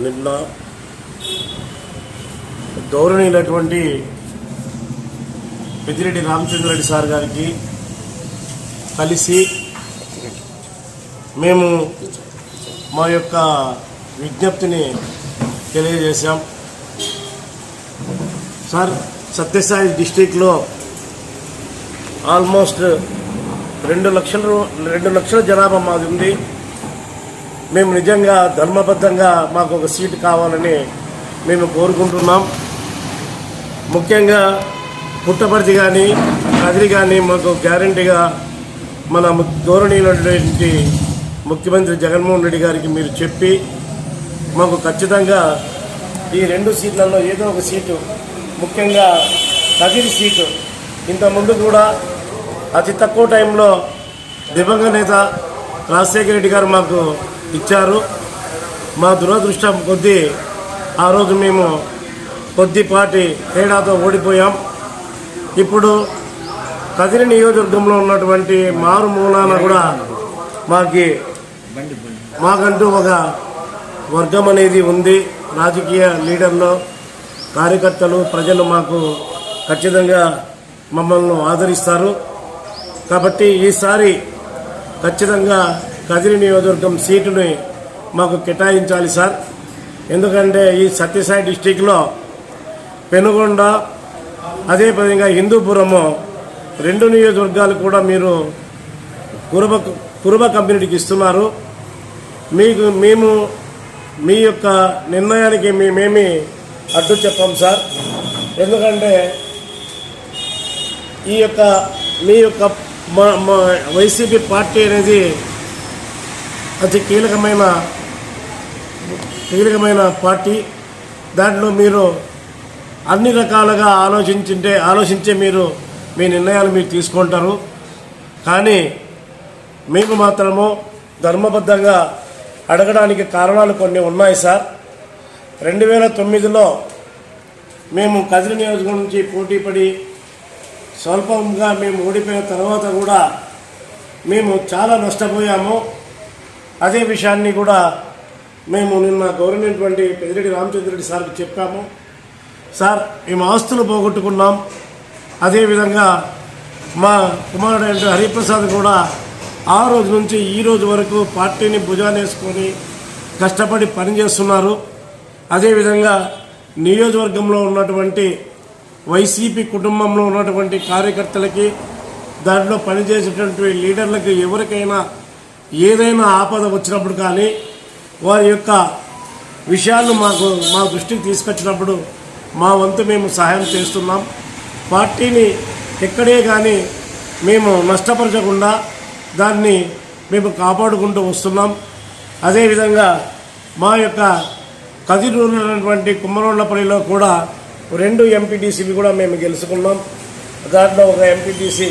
నిన్న గౌరవనీయులైనటువంటి పెద్దిరెడ్డి రామచంద్రరెడ్డి సార్ గారికి కలిసి మేము మా యొక్క విజ్ఞప్తిని తెలియజేశాం. సార్ సత్యసాయి డిస్టిక్లో ఆల్మోస్ట్ రెండు లక్షల రెండు లక్షల జనాభా మాది ఉంది. మేము నిజంగా ధర్మబద్ధంగా మాకు ఒక సీటు కావాలని మేము కోరుకుంటున్నాం. ముఖ్యంగా పుట్టపర్తి కానీ కదిరి కానీ మాకు గ్యారంటీగా మన ము- గౌరవనీయులైనటువంటి ముఖ్యమంత్రి జగన్మోహన్ రెడ్డి గారికి మీరు చెప్పి మాకు ఖచ్చితంగా ఈ రెండు సీట్లలో ఏదో ఒక సీటు ముఖ్యంగా కదిరి సీటు. ఇంతకుముందు కూడా అతి తక్కువ టైంలో దివంగత నేత రాజశేఖర రెడ్డి గారు మాకు ఇచ్చారు. మా దురదృష్టం కొద్దీ ఆ రోజు మేము కొద్దిపాటి తేడాతో ఓడిపోయాం. ఇప్పుడు కదిరి నియోజకవర్గంలో ఉన్నటువంటి మారుమూలాన కూడా మాకి మాకంటూ ఒక వర్గం అనేది ఉంది. రాజకీయ లీడర్లు కార్యకర్తలు ప్రజలు మాకు ఖచ్చితంగా మమ్మల్ని ఆదరిస్తారు. కాబట్టి ఈసారి ఖచ్చితంగా కదిరి నియోజకవర్గం సీటుని మాకు కేటాయించాలి సార్. ఎందుకంటే ఈ సత్యసాయి డిస్టిక్లో పెనుగొండ అదేవిధంగా హిందూపురము రెండు నియోజకవర్గాలు కూడా మీరు కురుబ కురుబ కమ్యూనిటీకి ఇస్తున్నారు. మీకు మేము మీ యొక్క నిర్ణయానికి మేమేమి అడ్డు చెప్పాం సార్. ఎందుకంటే ఈ యొక్క మీ యొక్క మా- మా వైసీపీ పార్టీ అనేది అతి కీలకమైన కీలకమైన పార్టీ. దాంట్లో మీరు అన్ని రకాలుగా ఆలోచించింటే ఆలోచించే మీరు మీ నిర్ణయాలు మీరు తీసుకుంటారు. కానీ మేము మాత్రము ధర్మబద్ధంగా అడగడానికి కారణాలు కొన్ని ఉన్నాయి సార్. రెండు వేల తొమ్మిదిలో మేము కదిరి నియోజకవర్గం నుంచి పోటీ పడి స్వల్పంగా మేము ఓడిపోయిన తర్వాత కూడా మేము చాలా నష్టపోయాము. అదే విషయాన్ని కూడా మేము నిన్న గౌరవనటువంటి పెద్దిరెడ్డి రామచంద్రరెడ్డి సార్కి చెప్పాము. సార్ మేము ఆస్తులు పోగొట్టుకున్నాం. అదేవిధంగా మా కుమారుడు హరిప్రసాద్ కూడా ఆ రోజు నుంచి ఈ రోజు వరకు పార్టీని భుజానేసుకొని కష్టపడి పనిచేస్తున్నారు. అదేవిధంగా నియోజకవర్గంలో ఉన్నటువంటి వైసీపీ కుటుంబంలో ఉన్నటువంటి కార్యకర్తలకి దాంట్లో పనిచేసేటువంటి లీడర్లకు ఎవరికైనా ఏదైనా ఆపద వచ్చినప్పుడు కానీ వారి యొక్క విషయాలను మాకు మా దృష్టికి తీసుకొచ్చినప్పుడు మా వంతు మేము సహాయం చేస్తున్నాం. పార్టీని ఎక్కడే కానీ మేము నష్టపరచకుండా దాన్ని మేము కాపాడుకుంటూ వస్తున్నాం. అదేవిధంగా మా యొక్క కదిరి ఉన్నటువంటి కుమ్మరోళ్ళపల్లిలో కూడా రెండు ఎంపీటీసీలు కూడా మేము గెలుచుకున్నాం. దాంట్లో ఒక ఎంపీటీసీ